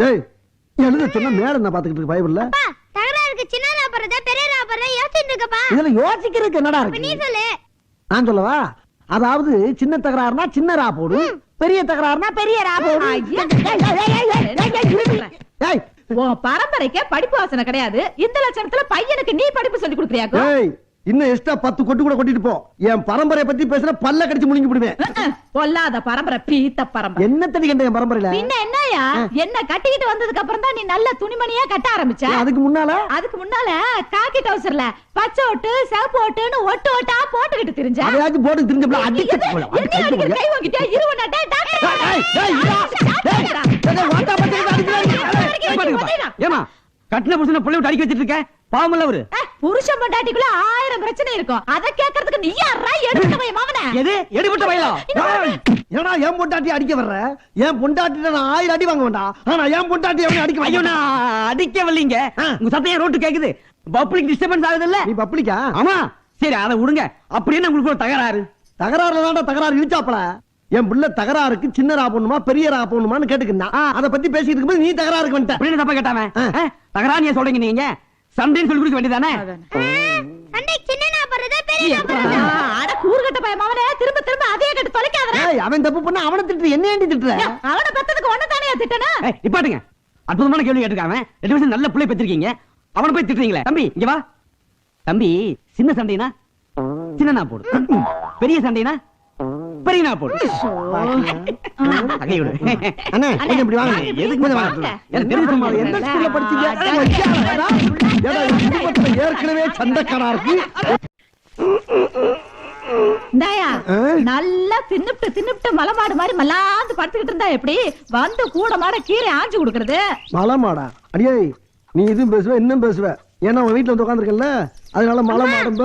டேய் எழுத சொன்னா மேடம் நான் பாத்துக்கிட்டு இருக்கு பைபிள்ல தகராறுக்கு சின்ன ராபறத பெரிய ராபறத யோசிச்சுட்டு இருக்கப்பா இதுல யோசிக்கிறதுக்கு என்னடா இப்ப நீ இருக்கு சொல்லு நான் சொல்லவா அதாவது சின்ன தகராறுனா சின்ன ரா போடு பெரிய தகராறுனா பெரிய ரா போடு. ஏய், உன் பரம்பரைக்கே படிப்பு வாசனை கிடையாது இந்த லட்சணத்துல பையனுக்கு நீ படிப்பு சொல்லி கொடுக்குறியாக்கோ ஏய், இன்னும் எக்ஸ்ட்ரா பத்து கொட்டு கூட கொட்டிட்டு போ என் பரம்பரைய பத்தி பேசுற பல்ல கடிச்சு முழுங்கி விடுவேன் பொல்லாத பரம்பரை பீத்த பரம்பரை என்ன தடி கண்ட என் பரம்பரையில பின்ன என்னயா என்ன கட்டிக்கிட்டு வந்ததுக்கு அப்புறம் தான் நீ நல்ல துணிமணியா கட்ட ஆரம்பிச்ச அதுக்கு முன்னால அதுக்கு முன்னால காக்கி டவுசர்ல பச்சை ஒட்டு சிவப்பு ஒட்டுன்னு ஒட்டு ஒட்டா போட்டுக்கிட்டு திரிஞ்ச அதையாச்சும் போட்டு திருஞ்சப்பல அடிச்சு எது? போல. என்ன அடிக்கிற? கை வாங்கிட்டியா? இருவனா? டேய், டாக்டர் வாடா. ஏய், ஏய், இதா. டாக்டர் வாடா. ஏய், வாண்டா பத்திரிக்கை அடிக்கிறாங்க. ஏய், பாத்துக்கப்பா. ஏமா கட்டின புருஷனை புள்ளை விட்டு அடிக்க வச்சிட்டு இருக்க பாவமல்ல அவரு. புருஷன் பொண்டாட்டிக்குள்ள ஆயிரம் பிரச்சனை இருக்கும். அத கேக்குறதுக்கு நீ யாரா எடுத்து போய் மவன எது? எடுபட்ட பையலா ஏய், என்னடா என் பொண்டாட்டி அடிக்க வர்ற? என் பொண்டாட்டிட்ட நான் ஆயிரம் அடி வாங்க வேண்டாம். ஆனா என் பொண்டாட்டி அவனை அடிக்க ஐயோ நான் அடிக்கவில்லைங்க. ஆ. உங்க சத்தம் ரோட்டு கேக்குது? பப்ளிக் டிஸ்டர்பன்ஸ் ஆகுது இல்ல நீ பப்ளிக்கா? ஆமா. சரி அதை விடுங்க. அப்படியே உங்களுக்கு ஒரு தகராறு? தகராறுல தான்டா தகராறு இழுச்சாப்பல என் புள்ள தகராறுக்கு சின்ன ரா போடணுமா பெரிய ரா போடணுமான்னு கேட்டுக்கிட்டான். அத பத்தி பேசிட்டு இருக்கும்போது நீ தகராறுக்கு வந்துட்ட. அப்படின்னு தப்பா கேட்டாம? ஆ. தகராறு நீங்க சொல்றீங்க நீங்க? சண்டைன்னு சொல்லி கொடுக்க வேண்டியதானே திரும்ப திரும்ப அதே கட்டு தொலைக்காதடா. ஏய் அவன் தப்பு பண்ண அவனை திட்டு என்ன ஏண்டி திட்டுற? அவனை பெத்ததுக்கு ஒண்ணு தானே திட்டணும்? நிப்பாட்டுங்க அற்புதமான கேள்வி கேட்டிருக்காம ரெண்டு பேரும் நல்ல பிள்ளை பெற்றிருக்கீங்க. அவனை போய் திட்டுறீங்களே. தம்பி இங்க வா. தம்பி சின்ன சண்டைனா? சின்ன நான் போடு. பெரிய சண்டைனா? பெரிய நான் போடு அண்ணா கொஞ்சம் இப்படி வாங்க? எதுக்கு கொஞ்சம் வாங்க. எனக்கு தெரிஞ்ச எந்த ஸ்கூல்ல படிச்சீங்க? ஏற்கனவே சண்டைக்காரா இருக்கு. இந்தாயா ஆ? நல்லா தின்னுப்ட்டு தின்னுப்ட்டு மலமாடு மாதிரி மல்லாந்து படுத்துக்கிட்டு இருந்தா எப்படி? வந்து கூட மாட கீரை ஆஞ்சு கொடுக்கறது. மலமாடா? அடியே நீ இதுவும் பேசுவ இன்னும் பேசுவ. ஏன்னா உன் வீட்டுல வந்து உட்காந்துருக்கல அதனால மலை மாடும்ப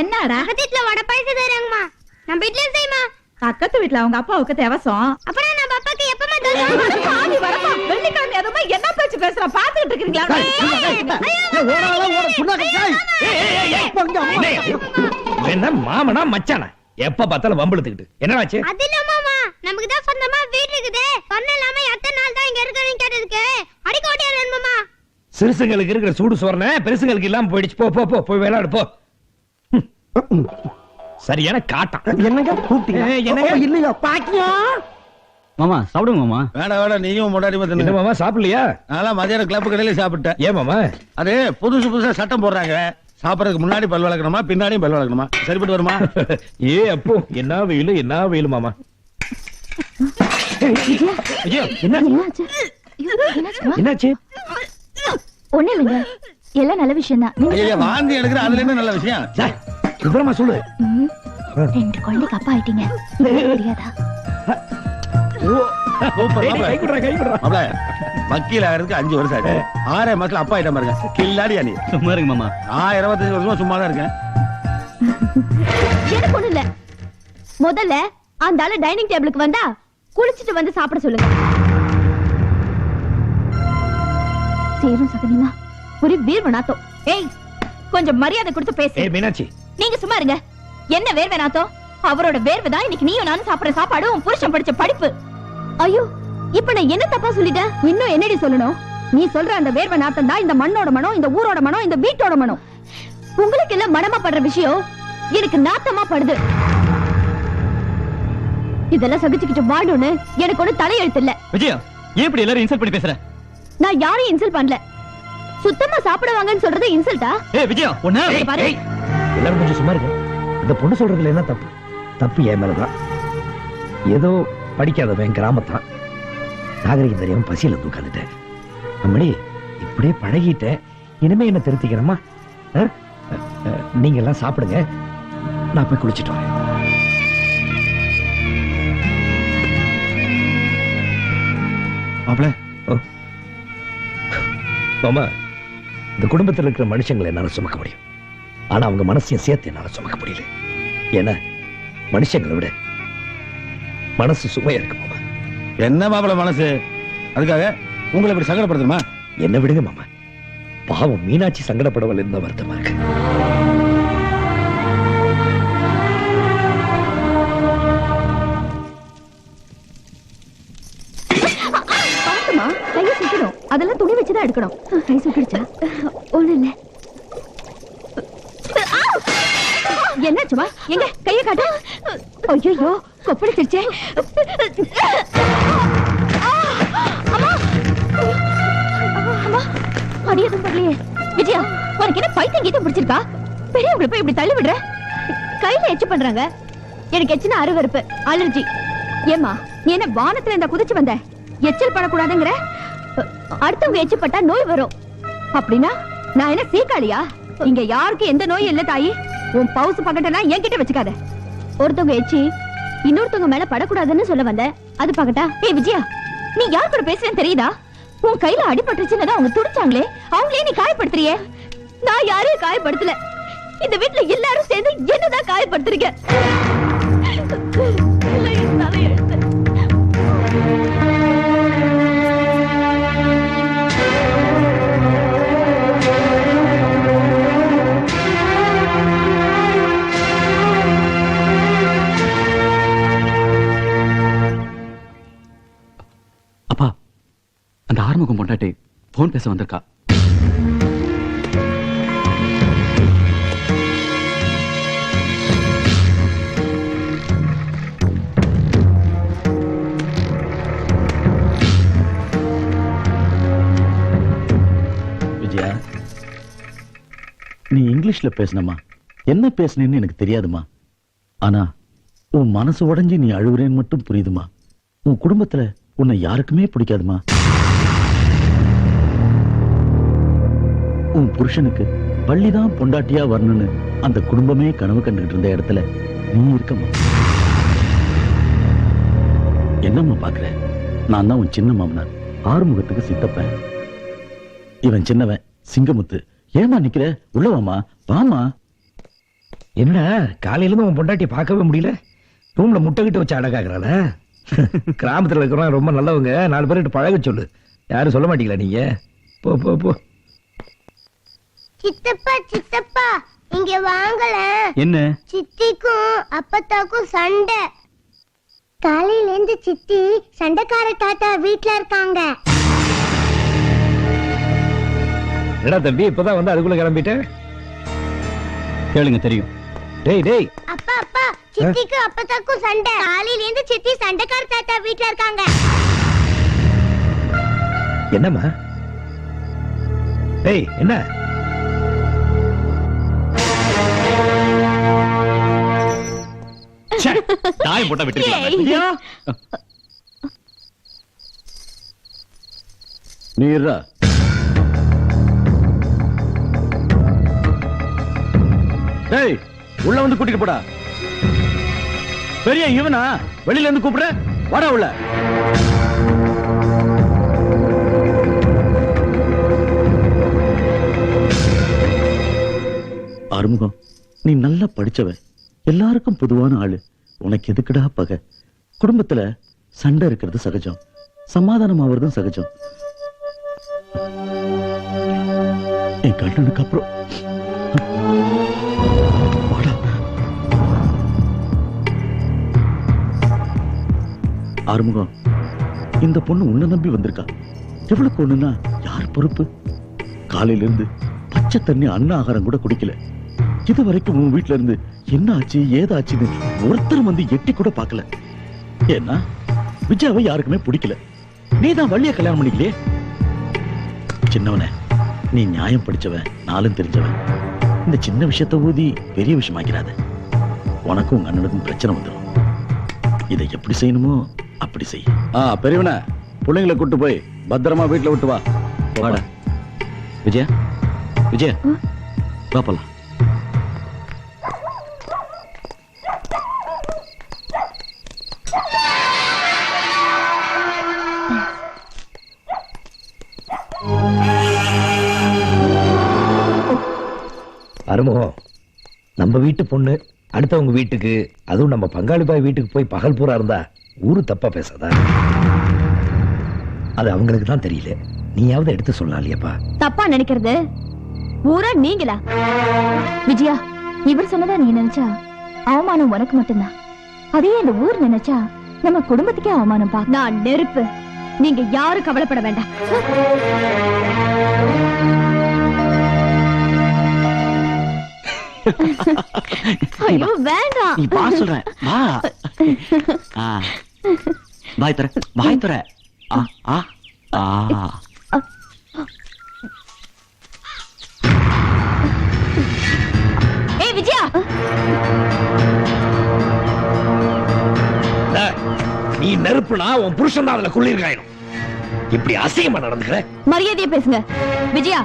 என்னடா பக்கத்துல வடை பாயசம் தராங்கம்மா நம்ம வீட்லயும் செய்யுமா பக்கத்து வீட்டுல அவங்க அப்பாவுக்கு தேவசம் அப்புறம் நம்ம அப்பாக்கு எப்பமா தருவாங்க பாதி வரப்பா வெள்ளிக்கிழமை எதுவுமே என்ன பேச்சு பேசுற பாத்துக்கிட்டு இருக்கீங்களா என்ன மாமனா மச்சானா எப்ப பார்த்தாலும் வம்பிழுத்துக்கிட்டு என்னடாச்சு அது இல்ல மாமா நமக்கு தான் சொந்தமா வீடு இருக்குது சொன்ன இல்லாம எத்தனை நாள் தான் இங்க இருக்கணும்னு கேட்டதுக்கு அடிக்க ஓட்டியா மாமா சிறுசுங்களுக்கு இருக்கிற சூடு சோறன பெருசுங்களுக்கு இல்லாம போயிடுச்சு போ போ போ போய் விளையாடு போ. சரியான காட்டம். என்னங்க? கூப்பிட்டீங்க என்னங்க? இல்லையா? பாக்கியா? மாமா சாப்பிடுங்க மாமா. வேணாம் வேணாம் நீயும் முன்னாடி என்ன மாமா சாப்பிடலையா? நான் மதியானம் கிளப்பு கடையில சாப்பிட்டேன். ஏன் மாமா? அது புதுசு புதுசா சட்டம் போடுறாங்க. சாப்பிடறதுக்கு முன்னாடி பல் வளர்க்கணுமா பின்னாடியும் பல் வளர்க்கணுமா? சரிப்பட்டு வருமா? ஏ அப்போ என்ன வெயிலு என்ன வெயிலு மாமா? என்னாச்சு? ஒண்ணு இல்லைங்க. எல்லாம் நல்ல விஷயம் தான் வாந்தி எடுக்கிற அதுல என்ன நல்ல விஷயம்? விவரமா சொல்லு. ரெண்டு குழந்தைக்கு அப்பா ஆயிட்டீங்க. தெரியாதா? வக்கீல் ஆகிறதுக்கு அஞ்சு வருஷம் ஆச்சு. ஆறே மாசத்துல அப்பா ஆயிட்ட பாருங்க. கில்லாடியா நீ. சும்மா இருங்க மாமா. நான் இருபத்தஞ்சு வருஷமா சும்மா தான் இருக்கேன். எனக்கு ஒண்ணு இல்ல. முதல்ல அந்த ஆளு டைனிங் டேபிளுக்கு வந்தா குளிச்சிட்டு வந்து சாப்பிட சொல்லுங்க. சேரும் சகதிமா ஒரு வீர்வ நாத்தம் ஏய் கொஞ்சம் மரியாதை கொடுத்து பேசு. ஏய் மீனாட்சி நீங்க சும்மா இருங்க. என்ன வேர்வை நாத்தம்? அவரோட வேர்வை தான் இன்னைக்கு நீயும் நானும் சாப்பிடுற சாப்பாடு உன் புருஷன் படிச்ச படிப்பு. ஐயோ இப்ப நான் என்ன தப்பா சொல்லிட்டேன்? இன்னும் என்னடி சொல்லணும்? நீ சொல்ற அந்த வேர்வை நாத்தம் தான் இந்த மண்ணோட மனம் இந்த ஊரோட மனம் இந்த வீட்டோட மனம். உங்களுக்கு எல்லாம் மனமா படுற விஷயம்? எனக்கு நாத்தமா படுது. இதெல்லாம் சகிச்சுக்கிட்டு வாழணும்னு எனக்கு ஒண்ணு தலையெழுத்து இல்ல. விஜயா ஏன் இப்படி எல்லாரும் இன்சல்ட் பண்ணி பேசுற? நான் யாரையும் இன்சல்ட் பண்ணல. சுத்தமா சாப்பிடுவாங்கன்னு சொல்றது இன்சல்ட்டா ஏ விஜயா ஒண்ணு பாரு. எல்லாரும் கொஞ்சம் சும்மா இருங்க. இந்த பொண்ணு சொல்றதுல என்ன தப்பு? தப்பு என் மேலதான். ஏதோ படிக்காதவன் கிராமத்தான். நாகரிகம் தெரியாம பசியில உட்காந்துட்டேன் அம்மணி இப்படியே பழகிட்டேன் இனிமே என்ன திருத்திக்கிறேமா நீங்க எல்லாம் சாப்பிடுங்க. நான் போய் குளிச்சிட்டு வரேன். மாப்பிள. மாமா இந்த குடும்பத்தில் இருக்கிற மனுஷங்களை என்னால சுமக்க முடியும். ஆனா அவங்க மனசையும் சேர்த்து என்னால சுமக்க முடியல ஏன்னா மனுஷங்களை விட மனசு சுமையா இருக்கு மாமா என்ன மாப்பிள மனசு அதுக்காக உங்களை இப்படி சங்கடப்படுத்துமா என்ன விடுங்க மாமா பாவம் மீனாட்சி சங்கடப்படவில்லை இருந்த வருத்தமா இருக்கு அதெல்லாம் துணி வச்சுதான் எடுக்கணும் கை சுத்திடுச்சா ஒண்ணு இல்ல என்னாச்சுமா எங்க? கைய காட்டு. ஐயோ கொப்பளிச்சிருச்சே அம்மா. அம்மா அடி விஜயா உனக்கு என்ன பைத்தியம் கீதம் பிடிச்சிருக்கா? பெரியவங்களை போய் இப்படி தள்ளி விடுற கையில எச்சு பண்றாங்க. எனக்கு எச்சுனா அருவருப்பு அலர்ஜி. ஏமா நீ என்ன வானத்துல இந்த குதிச்சு வந்த? எச்சல் பண்ணக்கூடாதுங்கிற அடுத்தவங்க எச்சு பட்டா நோய் வரும். அப்படின்னா நான் என்ன சீக்காளியா? இங்க யாருக்கும் எந்த நோயும் இல்ல தாயி. உன் பவுசு பக்கட்டெல்லாம் என்கிட்ட வச்சுக்காத. ஒருத்தவங்க எச்சி இன்னொருத்தவங்க மேல படக்கூடாதுன்னு சொல்ல வந்த. அது பக்கட்டா ஏய் விஜயா நீ யார் கூட பேசுறேன்னு தெரியுதா? உன் கையில அடிபட்டுருச்சுன்னு அவங்க துடிச்சாங்களே அவங்களே நீ காயப்படுத்துறியே? நான் யாரையும் காயப்படுத்தல. இந்த வீட்ல எல்லாரும் சேர்ந்து என்னதான் காயப்படுத்துறீங்க? ஆறுமுகம் பொண்டாட்டி போன் பேச வந்திருக்கா? விஜயா நீ இங்கிலீஷ்ல பேசினமா என்ன பேசுனேன்னு எனக்கு தெரியாதுமா ஆனா உன் மனசு உடைஞ்சு நீ அழுகுறேன்னு மட்டும் புரியுதுமா உன் குடும்பத்துல உன்னை யாருக்குமே பிடிக்காதுமா உன் புருஷனுக்கு பள்ளிதான் பொண்டாட்டியா வரணும்னு அந்த குடும்பமே கனவு கண்டுகிட்டு இருந்த இடத்துல நீ இருக்கமா என்னம்மா பாக்குற? நான் தான் உன் சின்ன மாமனார். ஆறுமுகத்துக்கு சித்தப்பேன். இவன் சின்னவன் சிங்கமுத்து. ஏமா நிக்கிற? உள்ளவாமா வாமா என்ன என்னடா காலையில இருந்து உன் பொண்டாட்டி பார்க்கவே முடியல? ரூம்ல முட்டைகிட்ட வச்சு அடக்காக்குறாள? கிராமத்துல இருக்கிறவங்க ரொம்ப நல்லவங்க. நாலு பேர்கிட்ட பழக சொல்லு. யாரும் சொல்ல மாட்டீங்களா நீங்க? போ போ போ. சித்தப்பா சித்தப்பா இங்க வாங்கல. என்ன? சித்திக்கும் அப்பத்தாக்கும் சண்டை. காலையில இருந்து சித்தி சண்டைக்கார தாத்தா வீட்ல இருக்காங்க. என்னடா தம்பி இப்பதான் வந்து அதுக்குள்ள கிளம்பிட்டேன் கேளுங்க தெரியும். டேய் டேய். அப்பா அப்பா சித்திக்கும் அப்பத்தாக்கும் சண்டை. காலையில இருந்து சித்தி சண்டைக்கார தாத்தா வீட்ல இருக்காங்க. என்னம்மா? டேய் என்ன? தாயம் போட்டா விட்டுருக்கலாம் ஏய். விஜயா நீ இருடா. டேய் உள்ள வந்து கூட்டிட்டு போடா. பெரிய இவனா? வெளியில இருந்து கூப்பிடுற? வாடா உள்ள. ஆறுமுகம் நீ நல்லா படிச்சவன் எல்லாருக்கும் பொதுவான ஆளு. உனக்கு எதுக்குடா பகை? குடும்பத்துல சண்டை இருக்கிறது சகஜம். சமாதானம் ஆவறதும் சகஜம். என் கண்ணனுக்கு அப்புறம். ஆறுமுகம் இந்த பொண்ணு உன்னை நம்பி வந்திருக்கா. எவ்வளவு பொண்ணுன்னா யார் பொறுப்பு? காலையில இருந்து பச்சை தண்ணி அன்ன ஆகாரம் கூட குடிக்கல. இது வரைக்கும் உன் வீட்ல இருந்து என்ன ஆச்சு ஏதாச்சுன்னு ஒருத்தர் வந்து எட்டி கூட பார்க்கல. ஏன்னா விஜயாவை யாருக்குமே பிடிக்கல. நீ தான் வள்ளிய கல்யாணம் பண்ணிக்கலையே? சின்னவனே நீ நியாயம் படிச்சவன் நாளும் தெரிஞ்சவன். இந்த சின்ன விஷயத்த ஊதி பெரிய விஷயமாக்கிறாத உனக்கும் உங்க அண்ணனுக்கும் பிரச்சனை வந்துடும் இதை எப்படி செய்யணுமோ அப்படி செய். ஆ பெரியவன பிள்ளைங்களை கூட்டு போய் பத்திரமா வீட்டுல விட்டு வா. வாடா. விஜயா விஜயா வா போலாம் நம்ம வீட்டு பொண்ணு அடுத்தவங்க வீட்டுக்கு அதுவும் நம்ம பங்காளி பாய் வீட்டுக்கு போய் பகல் பூரா இருந்தா ஊரு தப்பா பேசாதா? அது அவங்களுக்கு தான் தெரியல. நீயாவது எடுத்து சொல்லலாம் இல்லையாப்பா. தப்பா நினைக்கிறது? ஊரா நீங்களா? விஜயா இவர் சொன்னதா நீ நினைச்சா அவமானம் உனக்கு மட்டும்தான். அதே இந்த ஊர் நினைச்சா நம்ம குடும்பத்துக்கே அவமானம் பா. நான் நெருப்பு. நீங்க யாரும் கவலைப்பட வேண்டாம். ஐயோ வேண்டாம். நீ வா சொல்றேன். வா. ஆ. வாய் தர வாய் தர ஆ ஆ ஆ. ஏய் விஜயா. நீ நெருப்புனா உன் புருஷன் தான் அதுல குளிர்காயணும் இப்படி அசிங்கமா நடந்துக்கிற? மரியாதையா பேசுங்க. விஜயா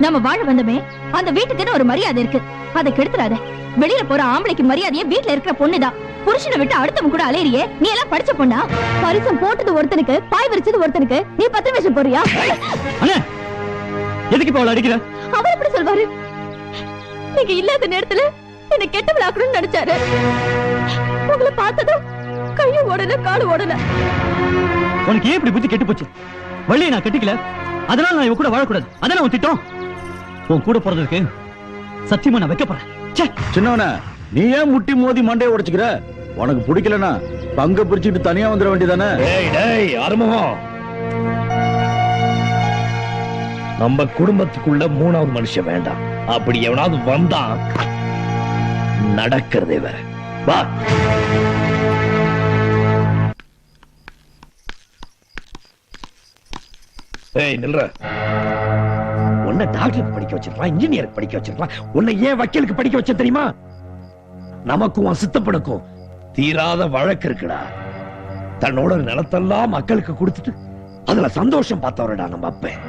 நம்ம வாழ வந்தமே அந்த வீட்டுக்குன்னு ஒரு மரியாதை இருக்கு. அதை கெடுத்துறாத. வெளியில போற ஆம்பளைக்கு மரியாதையே வீட்ல இருக்கிற பொண்ணுதான் புருஷனை விட்டு அடுத்தவன் கூட அலையறியே. நீ எல்லாம் படிச்ச பொண்ணா? பரிசம் போட்டது ஒருத்தனுக்கு பாய் விரிச்சது ஒருத்தனுக்கு. நீ பத்து நிமிஷம் போறியா? எதுக்கு இப்ப அவளை அடிக்கிற? அவர் எப்படி சொல்வாரு? நீங்க இல்லாத நேரத்துல என்ன கெட்ட விளாக்கணும்னு நினைச்சாரு. உங்களை பார்த்ததும் கையும் ஓடல காலு ஓடல. உனக்கு ஏன் இப்படி புத்தி கெட்டு போச்சு வள்ளியை நான் கட்டிக்கல. அதனால நான் இவ கூட வாழக்கூடாது. அதான உன் திட்டம்? உன் கூட பிறந்ததுக்கு சத்தியமா நான் வைக்கப்படுறேன் ச்சே! சின்னவன நீ ஏன் முட்டி மோதி மண்டையை உடைச்சுக்கிற? உனக்கு பிடிக்கலனா பங்க பிரிச்சுட்டு தனியா வந்துட வேண்டியதானே? டேய் டேய் அருமகம் நம்ம குடும்பத்துக்குள்ள மூணாவது மனுஷன் வேண்டாம். அப்படி எவனாவது வந்தான் நடக்கிறதே வேற. வா. ஏய் நில்ற. உன்னை டாக்டருக்கு படிக்க வச்சிருக்கலாம் இன்ஜினியருக்கு படிக்க வச்சிருக்கலாம் உன்னை ஏன் வக்கீலுக்கு படிக்க வச்ச தெரியுமா? நமக்கும் உன் சித்தப்பனுக்கும் தீராத வழக்கு இருக்குடா. தன்னோட நிலத்தெல்லாம் மக்களுக்கு கொடுத்துட்டு அதுல சந்தோஷம் பார்த்தவரடா நம்ம அப்பன்.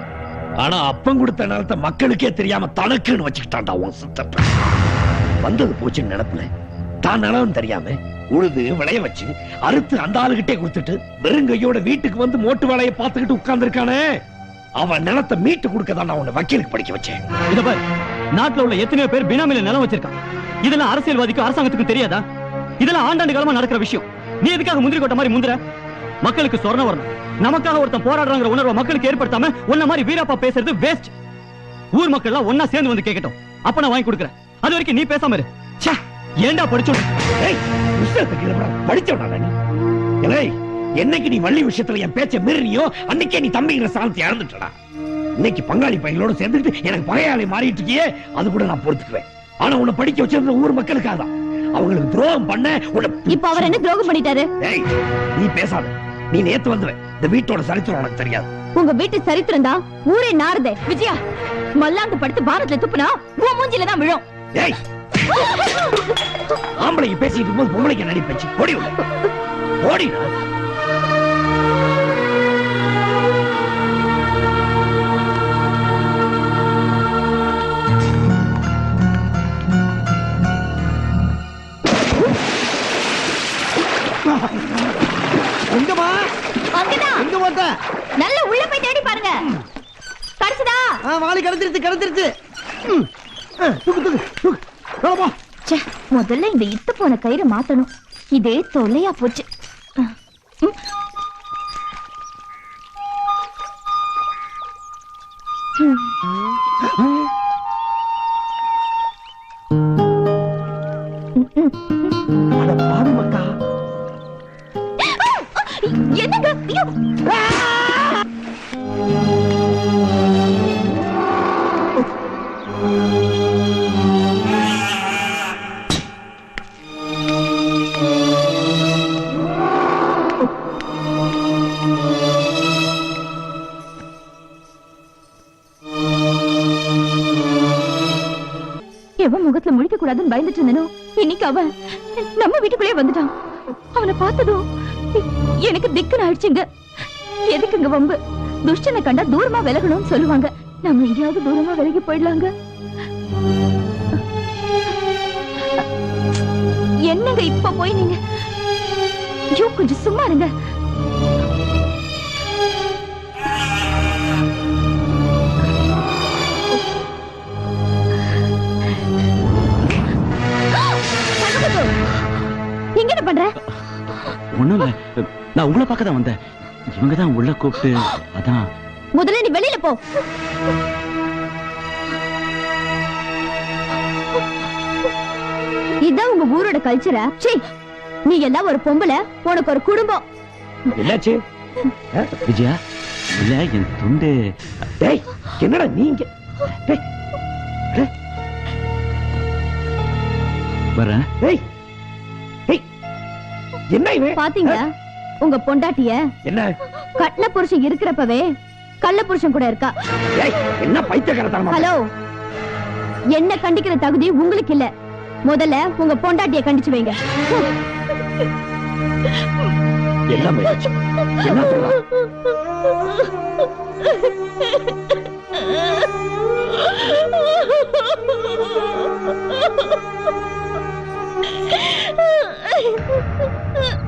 ஆனா அப்பன் கொடுத்த நிலத்தை மக்களுக்கே தெரியாம தனக்குன்னு வச்சுக்கிட்டான்டா உன் சித்தப்ப வந்தது போச்சுன்னு நினைப்புல தான் நிலம் தெரியாம உழுது விளைய வச்சு அறுத்து அந்த ஆளுகிட்டே கொடுத்துட்டு வெறுங்கையோட வீட்டுக்கு வந்து மோட்டு வேலையை பார்த்துக்கிட்டு உட்கார்ந்துருக்கானே. அவன் நிலத்தை மீட்டு கொடுக்க தான் நான் உன்னை வக்கீலுக்கு படிக்க வச்சேன். இத பாரு நாட்டுல உள்ள எத்தனையோ பேர் பினாமில நிலம் வச்சிருக்கான். இதெல்லாம் அரசியல்வாதிக்கும் அரசாங்கத்துக்கும் தெரியாதா? இதெல்லாம் ஆண்டாண்டு காலமா நடக்கிற விஷயம். நீ எதுக்காக முந்திரி கொட்ட மாதிரி முந்திர மக்களுக்கு சொர்ணம் வரணும். நமக்காக ஒருத்தன் போராடுறாங்கிற உணர்வை மக்களுக்கு ஏற்படுத்தாம உன்ன மாதிரி வீராப்பா பேசுறது வேஸ்ட் ஊர் மக்கள் எல்லாம் ஒன்னா சேர்ந்து வந்து கேட்கட்டும் அப்ப நான் வாங்கி கொடுக்குறேன். அது வரைக்கும் நீ பேசாம இரு. ச்சே, ஏன்டா படிச்சோம் ஏய், புஸ்தகத்துக்கு கீழே போடா. படிச்சவனா நீ? என்னைக்கு நீ வள்ளி விஷயத்துல என் பேச்ச மீறினியோ அன்னைக்கே நீ தம்பிங்கிற சாணத்தை இழந்துட்டடா இன்னைக்கு பங்காளி பையங்களோட சேர்ந்துட்டு எனக்கு பகையாளி மாறிட்டு இருக்கியே அது கூட நான் பொறுத்துக்குவேன். ஆனா உன்னை படிக்க வச்சிருந்த ஊர் மக்களுக்காக தான். அவங்களுக்கு துரோகம் பண்ண உன்னை இப்ப அவர் என்ன துரோகம் பண்ணிட்டாரு? நீ பேசாத. நீ நேத்து வந்துவ இந்த வீட்டோட சரித்திரம் உனக்கு தெரியாது. உங்க வீட்டு சரித்திரம் தான். ஊரே நாறுதே. விஜயா மல்லாந்து படுத்து பாரத்ல துப்புனா உன் மூஞ்சில தான் விழும். ஏய் ஆம்பளைங்க பேசிட்டு இருக்கும்போது பொம்பளைக்கு நடி பேச்சு ஓடி எங்க போட்ட நல்ல உள்ள போய் தேடி பாருங்க. கிடைச்சதா? ஆ கிடைச்சிருச்சு ம். ஆ, தூக்கு தூக்கு ச்சே, முதல்ல இந்த இத்து போன கயிறை மாத்தணும். இதே தொல்லையா போச்சு. ம். என்னங்க? ஐயோ! எவன் முகத்துல முழிக்க கூடாதுன்னு பயந்துட்டு இருந்தனோ? இன்னைக்கு அவன் நம்ம வீட்டுக்குள்ளே வந்துட்டான். அவனை பார்த்ததும் எனக்கு திக்குன்னு ஆயிடுச்சுங்க எதுக்குங்க வம்பு துஷ்டனை கண்டா தூரமா விலகணும்னு சொல்லுவாங்க நம்ம எங்கேயாவது தூரமா விலகி போயிடலாங்க என்னங்க இப்ப போய் நீங்க ஐயோ கொஞ்சம் சும்மா இருங்க எங்க என்ன பண்ற ஒண்ணும் இல்ல. நான் உங்களை பார்க்க தான் வந்தேன். இவங்க தான் உள்ள கூப்பிட்டு அதான். முதல்ல நீ வெளியில போ. இதான் உங்க ஊரோட கல்ச்சரா சீ நீ எல்லாம் ஒரு பொம்பளை உனக்கு ஒரு குடும்பம். என்னாச்சு? விஜயா? இல்ல என் துண்டு. டேய் என்னடா நீங்க டேய் வரேன். டேய் டேய் என்ன இவன் பாத்தீங்களா? உங்க பொண்டாட்டிய என்ன? கட்டின புருஷன் இருக்கிறப்பவே கள்ள புருஷன் கூட இருக்கா? என்ன பைத்தியக்காரத்தனமா? ஹலோ என்ன கண்டிக்கிற தகுதி உங்களுக்கு இல்ல. முதல்ல உங்க பொண்டாட்டிய கண்டிச்சு வைங்க. முயற்சி என்ன சொல்றா? Oh Oh, my God.